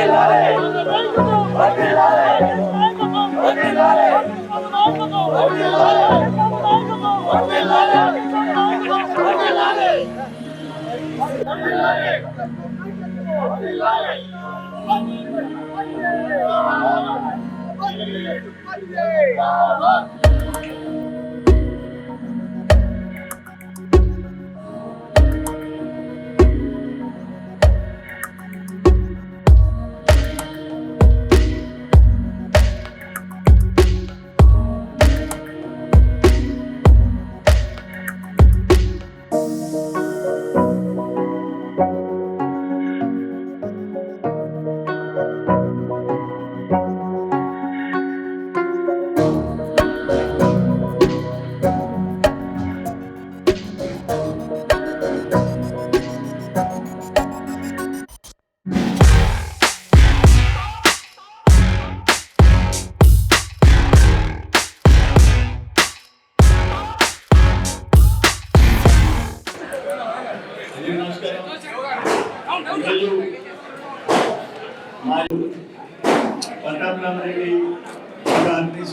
అందరికీ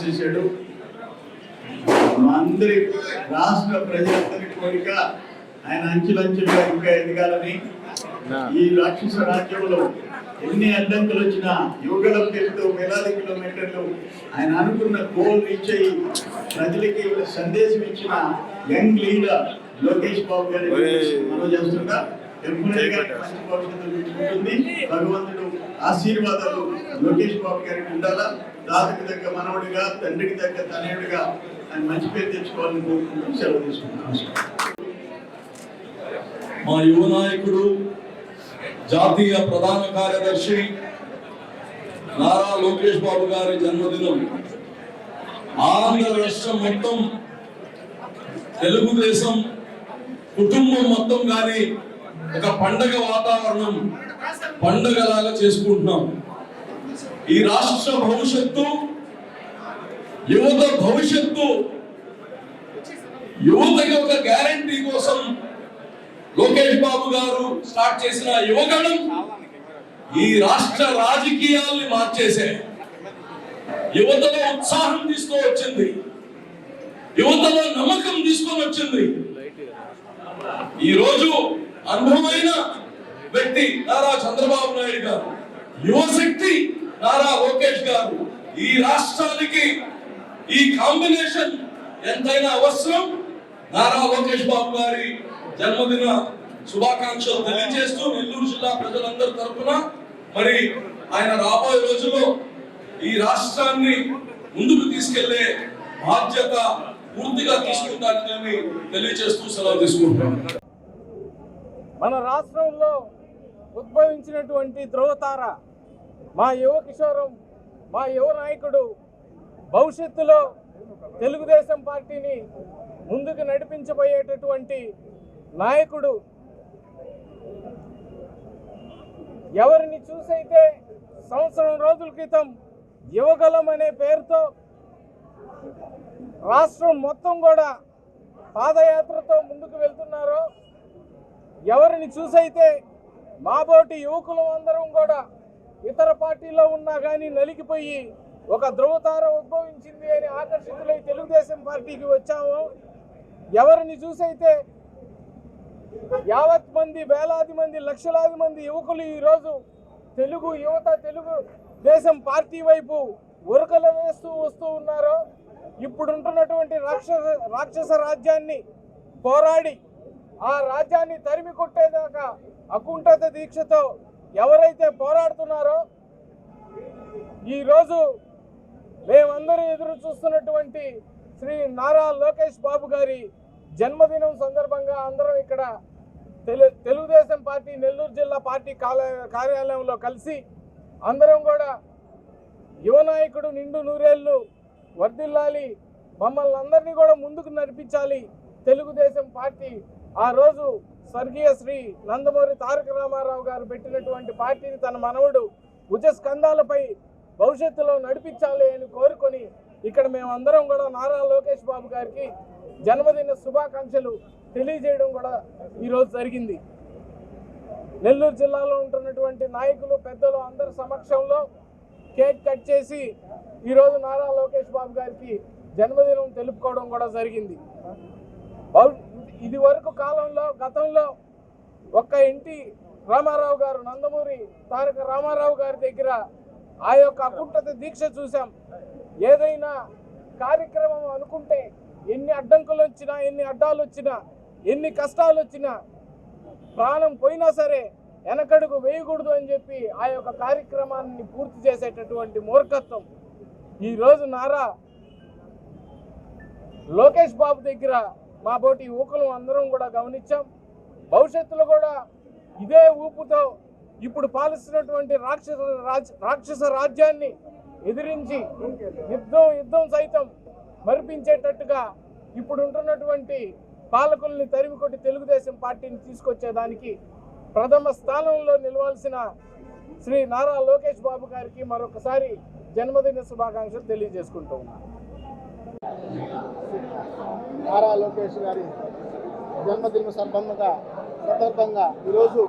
చేశాడు. మా అందరి రాష్ట్ర ప్రజలందరి కోరిక ఆయన అంచులంచులుగా ఇంకా ఎదగాలని. ఈ రాక్షస రాజ్యంలో ఎన్ని అడ్డంకులు వచ్చినా యువగల పేరుతో వేలాది కిలోమీటర్లు ఆయన అనుకున్న గోల్ రీచ్ అయ్యి ప్రజలకి సందేశం ఇచ్చిన యంగ్ లీడర్ లోకేష్ బాబు గారి మనం ఉంటుంది భగవంతుడు ఆశీర్వాదాలు లోకేష్ బాబు గారికి ఉండాలా? దాతకి తగ్గ మనవుడిగా తండ్రికి తగ్గ తనయుడిగా ఆయన మంచి పేరు తెచ్చుకోవాలని కోరుకుంటూ సెలవు తీసుకుంటున్నాను మా యువ నాయకుడు జాతీయ ప్రధాన కార్యదర్శి నారా లోకేష్ బాబు గారి జన్మదినం. ఆంధ్ర రాష్ట్రం మొత్తం తెలుగుదేశం కుటుంబం మొత్తం కానీ ఒక పండగ వాతావరణం పండగలాగా చేసుకుంటున్నాం. ఈ రాష్ట్ర భవిష్యత్తు యువత భవిష్యత్తు యువతకి ఒక గ్యారంటీ కోసం లోకేష్ బాబు గారు స్టార్ట్ చేసిన యువగణం ఈ రాష్ట్ర రాజకీయాల్ని మార్చేసే. యువతలో ఉత్సాహం తీసుకొని వచ్చింది. యువతలో నమ్మకం తీసుకొని వచ్చింది. ఈ రోజు అనుభవమైన వ్యక్తి నారా చంద్రబాబు నాయుడు గారు. యువశక్తి నారా లోకేష్ గారు. ఈ రాష్ట్రానికి ఈ కాంబినేషన్ ఎంతైనా అవసరం. నారా లోకేష్ బాబు గారి జన్మదిన శుభాకాంక్షలు తెలియజేస్తూ నెల్లూరు జిల్లా ప్రజలందరి తరపున మరి ఆయన రాబోయే రోజుల్లో ఈ రాష్ట్రాన్ని ముందుకు తీసుకెళ్ళే బాధ్యత పూర్తిగా తీసుకుంటానని తెలియజేస్తూ సెలవు తీసుకుంటాను మన రాష్ట్రంలో ఉద్భవించినటువంటి ధ్రువతార మా యువ కిషోరం మా యువ నాయకుడు భవిష్యత్తులో తెలుగుదేశం పార్టీని ముందుకు నడిపించబోయేటటువంటి నాయకుడు ఎవరిని చూసైతే సంవత్సరం రోజుల క్రితం యువగలం అనే పేరుతో రాష్ట్రం మొత్తం కూడా పాదయాత్రతో ముందుకు వెళ్తున్నారో ఎవరిని చూసైతే మాబోటి యువకులు అందరం కూడా ఇతర పార్టీలో ఉన్నా కానీ నలిగిపోయి ఒక ధ్రువతార ఉద్భవించింది అని ఆకర్షితులై తెలుగుదేశం పార్టీకి వచ్చాము ఎవరిని చూసైతే యావత్ మంది వేలాది మంది లక్షలాది మంది యువకులు ఈరోజు తెలుగు యువత తెలుగు దేశం పార్టీ వైపు ఉరకలు వేస్తూ వస్తూ ఉన్నారో ఇప్పుడుంటున్నటువంటి రాక్షస రాక్షస రాజ్యాన్ని పోరాడి ఆ రాజ్యాన్ని తరిమి కొట్టేదాకా అకుంఠత దీక్షతో ఎవరైతే పోరాడుతున్నారో ఈరోజు మేమందరూ ఎదురు చూస్తున్నటువంటి శ్రీ నారా లోకేష్ బాబు గారి జన్మదినం సందర్భంగా అందరం ఇక్కడ తెలు తెలుగుదేశం పార్టీ నెల్లూరు జిల్లా పార్టీ కాల- కార్యాలయంలో కలిసి అందరం కూడా యువ నాయకుడు నిండు నూరేళ్ళు వర్ధిల్లాలి మమ్మల్ని అందరినీ కూడా ముందుకు నడిపించాలి తెలుగుదేశం పార్టీ ఆ రోజు స్వర్గీయ శ్రీ నందమూరి తారక రామారావు గారు పెట్టినటువంటి పార్టీని తన మనవడు భుజ భవిష్యత్తులో నడిపించాలి అని కోరుకొని ఇక్కడ మేమందరం కూడా నారా లోకేష్ బాబు గారికి జన్మదిన శుభాకాంక్షలు తెలియజేయడం కూడా ఈరోజు జరిగింది. నెల్లూరు జిల్లాలో ఉంటున్నటువంటి నాయకులు పెద్దలు అందరి సమక్షంలో కేక్ కట్ చేసి ఈరోజు నారా లోకేష్ బాబు గారికి జన్మదినం తెలుపుకోవడం కూడా జరిగింది. ఇది వరకు కాలంలో గతంలో ఒక్క ఇంటి రామారావు గారు నందమూరి తారక రామారావు గారి దగ్గర ఆ యొక్క అకుంఠత దీక్ష చూసాం ఏదైనా కార్యక్రమం అనుకుంటే ఎన్ని అడ్డంకులు వచ్చినా ఎన్ని అడ్డాలు వచ్చినా ఎన్ని కష్టాలు వచ్చినా ప్రాణం పోయినా సరే వెనకడుగు వేయకూడదు అని చెప్పి ఆ యొక్క కార్యక్రమాన్ని పూర్తి చేసేటటువంటి మూర్ఖత్వం. ఈరోజు నారా లోకేష్ బాబు దగ్గర మా బోటి ఊకలు అందరం కూడా గమనించాం. భవిష్యత్తులో కూడా ఇదే ఊపుతో ఇప్పుడు పాలిస్తున్నటువంటి రాక్షస రాజ్ రాక్షస రాజ్యాన్ని ఎదిరించి యుద్ధం యుద్ధం సైతం మరిపించేటట్టుగా ఇప్పుడు ఉంటున్నటువంటి పాలకుల్ని తరిమి కొట్టి తెలుగుదేశం పార్టీని తీసుకొచ్చేదానికి ప్రథమ స్థానంలో నిలవాల్సిన శ్రీ నారా లోకేష్ బాబు గారికి మరొకసారి జన్మదిన శుభాకాంక్షలు తెలియజేసుకుంటూ ఉన్నాను. నారా లోకేష్ గారి జన్మదిన సంబంధంగా సందర్భంగా ఈరోజు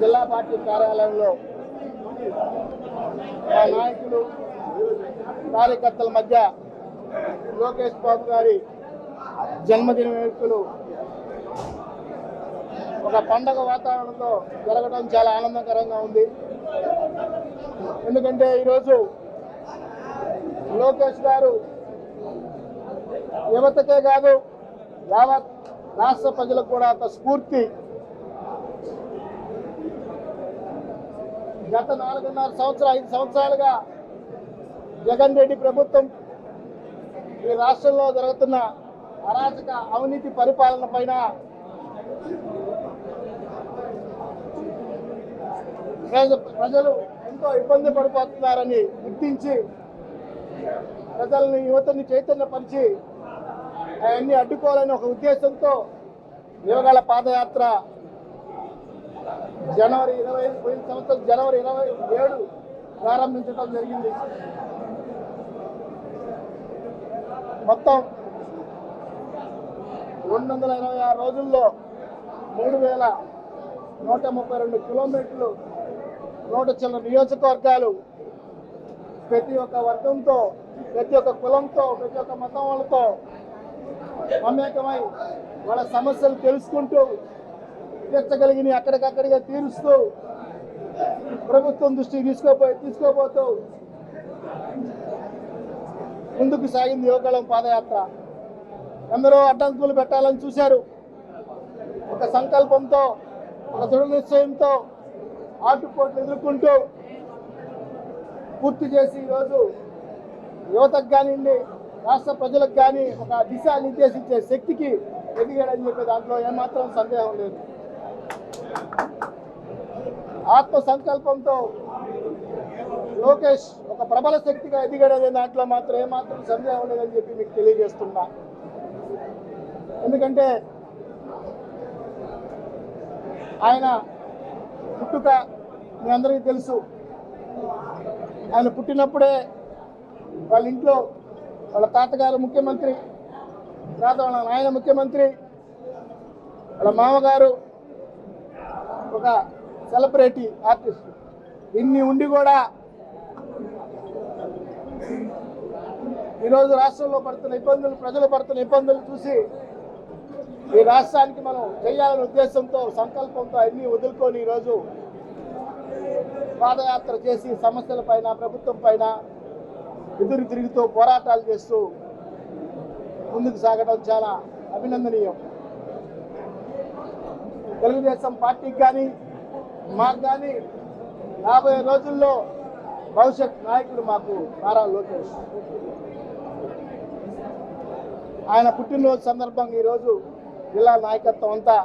జిల్లా పార్టీ కార్యాలయంలో మా నాయకులు కార్యకర్తల మధ్య లోకేష్ బాబు గారి జన్మదిన వేడుకలు ఒక పండగ వాతావరణంతో జరగడం చాలా ఆనందకరంగా ఉంది. ఎందుకంటే ఈరోజు లోకేష్ గారు యువతకే కాదు యావత్ రాష్ట్ర ప్రజలకు కూడా ఒక స్ఫూర్తి. గత నాలుగున్నర సంవత్సరాలు ఐదు సంవత్సరాలుగా జగన్ రెడ్డి ప్రభుత్వం ఈ రాష్ట్రంలో జరుగుతున్న అరాచక అవినీతి పరిపాలన పైన ప్రజలు ఎంతో ఇబ్బంది పడిపోతున్నారని గుర్తించి ప్రజల్ని యువతని చైతన్యపరిచి అవన్నీ అడ్డుకోవాలని ఒక ఉద్దేశంతో యువగాల పాదయాత్ర జనవరి ఇరవై పోయిన సంవత్సరం జనవరి ఇరవై ఏడు ప్రారంభించడం జరిగింది. మొత్తం రెండు వందల ఇరవై ఆరు రోజుల్లో మూడు వేల నూట ముప్పై రెండు కిలోమీటర్లు నూట చిల్లర నియోజకవర్గాలు ప్రతి ఒక్క వర్గంతో ప్రతి ఒక్క కులంతో ప్రతి ఒక్క మతం వాళ్ళతో మమేకమై వాళ్ళ సమస్యలు తెలుసుకుంటూ తీర్చగలిగిన అక్కడికక్కడిగా తీరుస్తూ ప్రభుత్వం దృష్టికి తీసుకోపో తీసుకోపోతూ ముందుకు సాగింది యువగళం పాదయాత్ర. ఎందరో అడ్డంకులు పెట్టాలని చూశారు. ఒక సంకల్పంతో ఒక దృఢ నిశ్చయంతో ఆటుపోట్లు ఎదుర్కొంటూ పూర్తి చేసి ఈరోజు యువతకు కానివ్వండి రాష్ట్ర ప్రజలకు కానీ ఒక దిశ నిర్దేశించే శక్తికి ఎదిగాడని చెప్పే దాంట్లో ఏమాత్రం సందేహం లేదు. ఆత్మ సంకల్పంతో లోకేష్ ఒక ప్రబల శక్తిగా ఎదిగాడనే దాంట్లో మాత్రం ఏమాత్రం సందేహం లేదని చెప్పి మీకు తెలియజేస్తున్నా. ఎందుకంటే ఆయన పుట్టుక మీ అందరికీ తెలుసు. ఆయన పుట్టినప్పుడే వాళ్ళ ఇంట్లో వాళ్ళ తాతగారు ముఖ్యమంత్రి తర్వాత వాళ్ళ నాయన ముఖ్యమంత్రి వాళ్ళ మామగారు ఒక సెలబ్రిటీ ఆర్టిస్ట్. ఇన్ని ఉండి కూడా ఈరోజు రాష్ట్రంలో పడుతున్న ఇబ్బందులు ప్రజలు పడుతున్న ఇబ్బందులు చూసి ఈ రాష్ట్రానికి మనం చేయాలనే ఉద్దేశంతో సంకల్పంతో అన్ని వదులుకొని ఈరోజు పాదయాత్ర చేసి సమస్యల పైన ప్రభుత్వం పైన ఎదురు తిరుగుతూ పోరాటాలు చేస్తూ ముందుకు సాగడం చాలా అభినందనీయం. తెలుగుదేశం పార్టీకి కానీ మాకు కానీ రాబోయే రోజుల్లో భవిష్యత్ నాయకుడు మాకు నారా లోకేష్. ఆయన పుట్టినరోజు సందర్భంగా ఈరోజు జిల్లా నాయకత్వం అంతా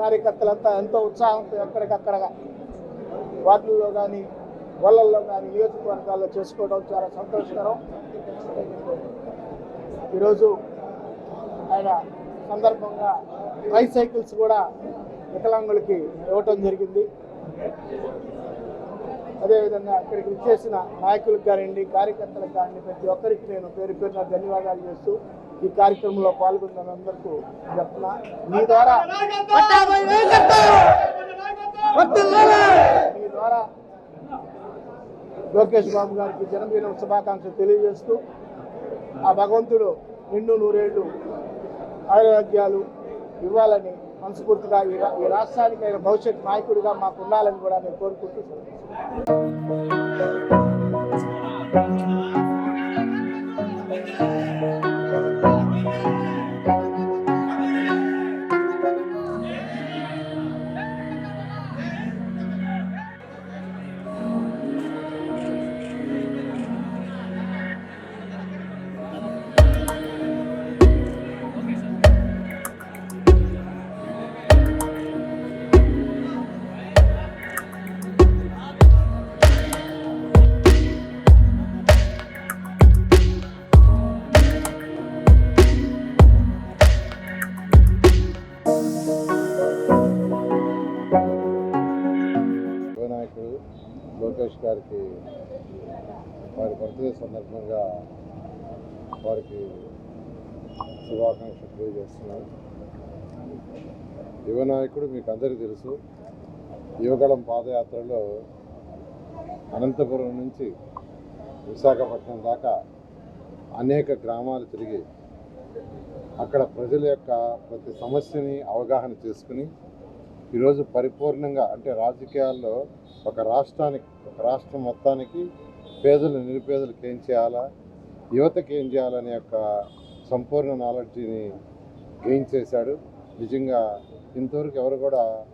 కార్యకర్తలంతా ఎంతో ఉత్సాహంతో ఎక్కడికక్కడ వార్డుల్లో కానీ వలల్లో కానీ నియోజకవర్గాల్లో చేసుకోవడం చాలా సంతోషకరం. ఈరోజు ఆయన సందర్భంగా ట్రైసైకిల్స్ కూడా వికలాంగులకి ఇవ్వటం జరిగింది. అదేవిధంగా ఇక్కడికి విచ్చేసిన నాయకులకు కానివ్వండి కార్యకర్తలకు కానివ్వండి ప్రతి ఒక్కరికి నేను పేరు పేరున ధన్యవాదాలు చేస్తూ ఈ కార్యక్రమంలో పాల్గొన్న అందరికీ చెప్తున్నా. మీ ద్వారా పట్టాభి నాయకత్వం మీ ద్వారా లోకేష్ బాబు గారికి జన్మదినం శుభాకాంక్షలు తెలియజేస్తూ ఆ భగవంతుడు నిండు నూరేళ్ళు ఆరోగ్యాలు ఇవ్వాలని మనస్ఫూర్తిగా ఈ ఈ రాష్ట్రానికి ఆయన భవిష్యత్ నాయకుడిగా మాకు ఉండాలని కూడా నేను కోరుకుంటూ గారికి వారి బర్త్డే సందర్భంగా వారికి శుభాకాంక్షలు తెలియజేస్తున్నాను. యువనాయకుడు మీకు అందరికీ తెలుసు యువగళం పాదయాత్రలో అనంతపురం నుంచి విశాఖపట్నం దాకా అనేక గ్రామాలు తిరిగి అక్కడ ప్రజల యొక్క ప్రతి సమస్యని అవగాహన చేసుకుని ఈరోజు పరిపూర్ణంగా అంటే రాజకీయాల్లో ఒక రాష్ట్రానికి ఒక రాష్ట్రం మొత్తానికి పేదలు నిరుపేదలకు ఏం చేయాలా? యువతకి ఏం చేయాలనే యొక్క సంపూర్ణ నాలెడ్జిని గెయిన్ చేశాడు. నిజంగా ఇంతవరకు ఎవరు కూడా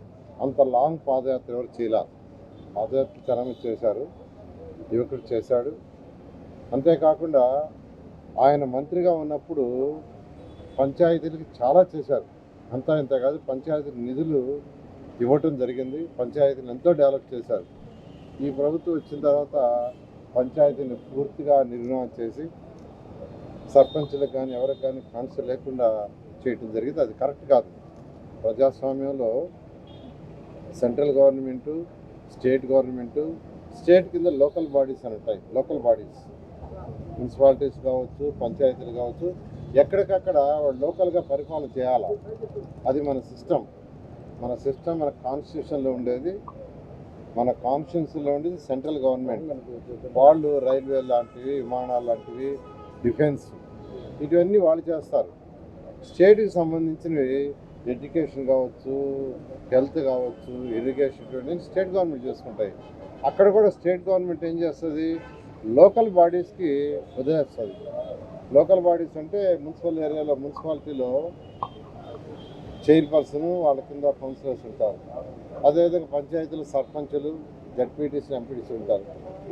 అంత లాంగ్ పాదయాత్ర ఎవరు చేయలే. పాదయాత్ర చాలా చేశారు. యువకుడు చేశాడు. అంతేకాకుండా ఆయన మంత్రిగా ఉన్నప్పుడు పంచాయతీలకు చాలా చేశారు. అంతా ఇంత కాదు పంచాయతీ నిధులు ఇవ్వటం జరిగింది. పంచాయతీని ఎంతో డెవలప్ చేశారు. ఈ ప్రభుత్వం వచ్చిన తర్వాత పంచాయతీని పూర్తిగా నిర్మాణం చేసి సర్పంచులకు కానీ ఎవరికి కానీ కాన్సర్ లేకుండా చేయటం జరిగింది. అది కరెక్ట్ కాదు. ప్రజాస్వామ్యంలో central government state government state కింద లోకల్ బాడీస్ అని ఉంటాయి. Local bodies. మున్సిపాలిటీస్ కావచ్చు పంచాయతీలు కావచ్చు ఎక్కడికక్కడ వాళ్ళు లోకల్గా పరిపాలన చేయాలి? అది మన సిస్టమ్. మన సిస్టమ్ మన కాన్స్టిట్యూషన్లో ఉండేది. మన కాన్స్టిట్యూన్సీలో ఉండేది సెంట్రల్ గవర్నమెంట్ వాళ్ళు రైల్వే లాంటివి విమానాలు లాంటివి డిఫెన్స్ ఇటువన్నీ వాళ్ళు చేస్తారు. స్టేట్కి సంబంధించినవి ఎడ్యుకేషన్ కావచ్చు హెల్త్ కావచ్చు ఇరిగేషన్ ఇటువంటి స్టేట్ గవర్నమెంట్ చేసుకుంటాయి. అక్కడ కూడా స్టేట్ గవర్నమెంట్ ఏం చేస్తుంది? లోకల్ బాడీస్కి వదిలేస్తుంది. లోకల్ బాడీస్ అంటే మున్సిపల్ ఏరియాలో మున్సిపాలిటీలో చైర్పర్సన్ వాళ్ళ కింద కౌన్సిలర్స్ ఉంటారు. అదేవిధంగా పంచాయతీలు సర్పంచులు జడ్పీటీసీ ఎంపీటీసీ ఉంటారు.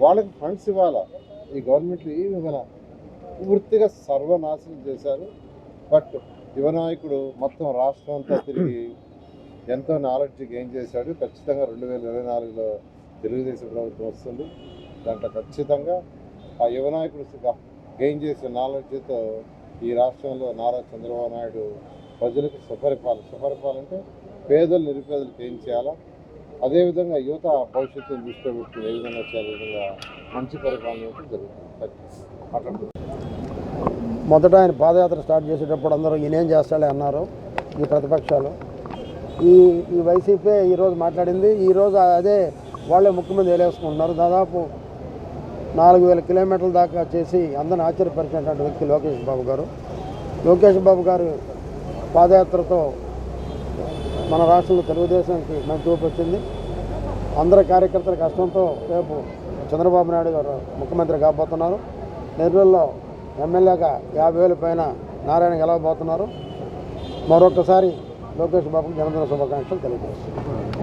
వాళ్ళకి ఫండ్స్ ఇవ్వాలా? ఈ గవర్నమెంట్లు ఏమి ఇవ్వాల పూర్తిగా సర్వనాశనం చేశారు. బట్ యువనాయకుడు మొత్తం రాష్ట్రం అంతా తిరిగి ఎంతో నాలెడ్జ్ గెయిన్ చేశాడు. ఖచ్చితంగా రెండు వేల ఇరవై నాలుగులో తెలుగుదేశం ప్రభుత్వం వస్తుంది. దాంట్లో ఖచ్చితంగా ఆ యువనాయకుడు గెయిన్ చేసిన నాలెడ్జ్తో ఈ రాష్ట్రంలో నారా చంద్రబాబు నాయుడు ప్రజలకు సుపరిపాలన సుపరిపాలన అంటే పేదలు నిరుపేదలకు ఏం చేయాలా? అదేవిధంగా యువత భవిష్యత్తును దృష్టిలో పెట్టుకుని ఏ విధంగా చేయాలి విధంగా మంచి పరిపాలన జరుగుతుంది. మాట్లాడుతుంది మొదట ఆయన పాదయాత్ర స్టార్ట్ చేసేటప్పుడు అందరూ ఈయనేం చేస్తాడే అన్నారు ఈ ప్రతిపక్షాలు. ఈ ఈ వైసీపీ ఈరోజు మాట్లాడింది. ఈరోజు అదే వాళ్ళే ముఖ్యమంత్రి వేలేసుకుంటున్నారు. దాదాపు నాలుగు వేల కిలోమీటర్ల దాకా చేసి అందరిని ఆశ్చర్యపరిచినటువంటి వ్యక్తి లోకేష్ బాబు గారు. లోకేష్ బాబు గారు పాదయాత్రతో మన రాష్ట్రంలో తెలుగుదేశానికి మంచి చూపు వచ్చింది. అందరి కార్యకర్తల కష్టంతో రేపు చంద్రబాబు నాయుడు గారు ముఖ్యమంత్రి కాబోతున్నారు. నెల్లూరులో ఎమ్మెల్యేగా యాభై వేల పైన నారాయణ గెలవబోతున్నారు. మరొకసారి లోకేష్ బాబుకి జన్మదిన శుభాకాంక్షలు తెలియజేస్తున్నారు